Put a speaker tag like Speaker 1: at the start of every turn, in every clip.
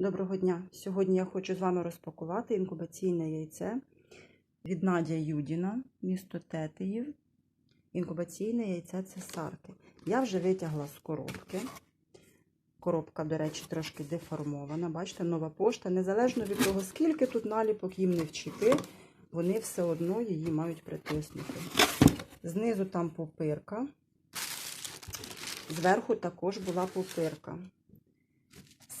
Speaker 1: Доброго дня! Сьогодні я хочу з вами розпакувати інкубаційне яйце від Надя Юдіна, місто Тетиїв. Інкубаційне яйце цесарки. Я вже витягла з коробки. Коробка, до речі, трошки деформована. Бачите, нова пошта. Незалежно від того, скільки тут наліпок їм не вчепи, вони все одно її мають притиснути. Знизу там попирка. Зверху також була попирка.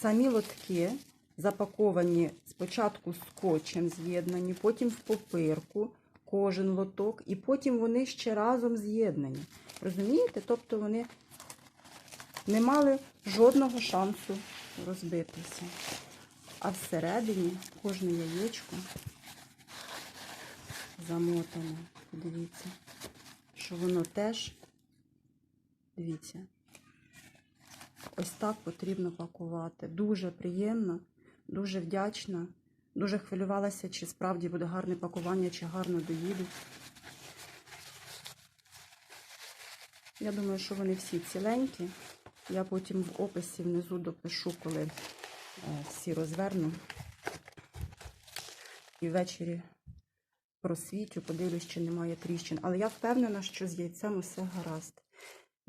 Speaker 1: Самі лотки запаковані спочатку скотчем з'єднані, потім в попирку, кожен лоток, і потім вони ще разом з'єднані. Розумієте? Тобто вони не мали жодного шансу розбитися. А всередині кожне яєчко замотане. Дивіться, що воно теж, дивіться, ось так потрібно пакувати. Дуже приємно, дуже вдячна. Дуже хвилювалася, чи справді буде гарне пакування, чи гарно доїдуть. Я думаю, що вони всі ціленькі. Я потім в описі внизу допишу, коли е, всі розверну. І ввечері просвітю, подивлюсь, чи немає тріщин. Але я впевнена, що з яйцем усе гаразд.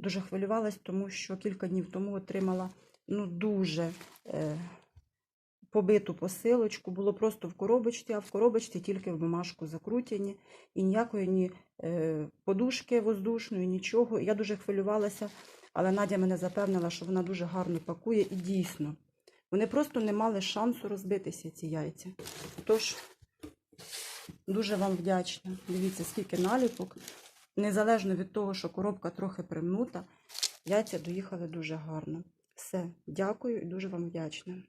Speaker 1: Дуже хвилювалась, тому що кілька днів тому отримала ну, дуже е, побиту посилочку. Було просто в коробочці, а в коробочці тільки в бумажку закрутені. І ніякої ні е, подушки воздушної, нічого. Я дуже хвилювалася, але Надя мене запевнила, що вона дуже гарно пакує і дійсно. Вони просто не мали шансу розбитися, ці яйця. Тож, дуже вам вдячна. Дивіться, скільки наліпок. Незалежно від того, що коробка трохи примнута, яйця доїхали дуже гарно. Все, дякую і дуже вам вдячна.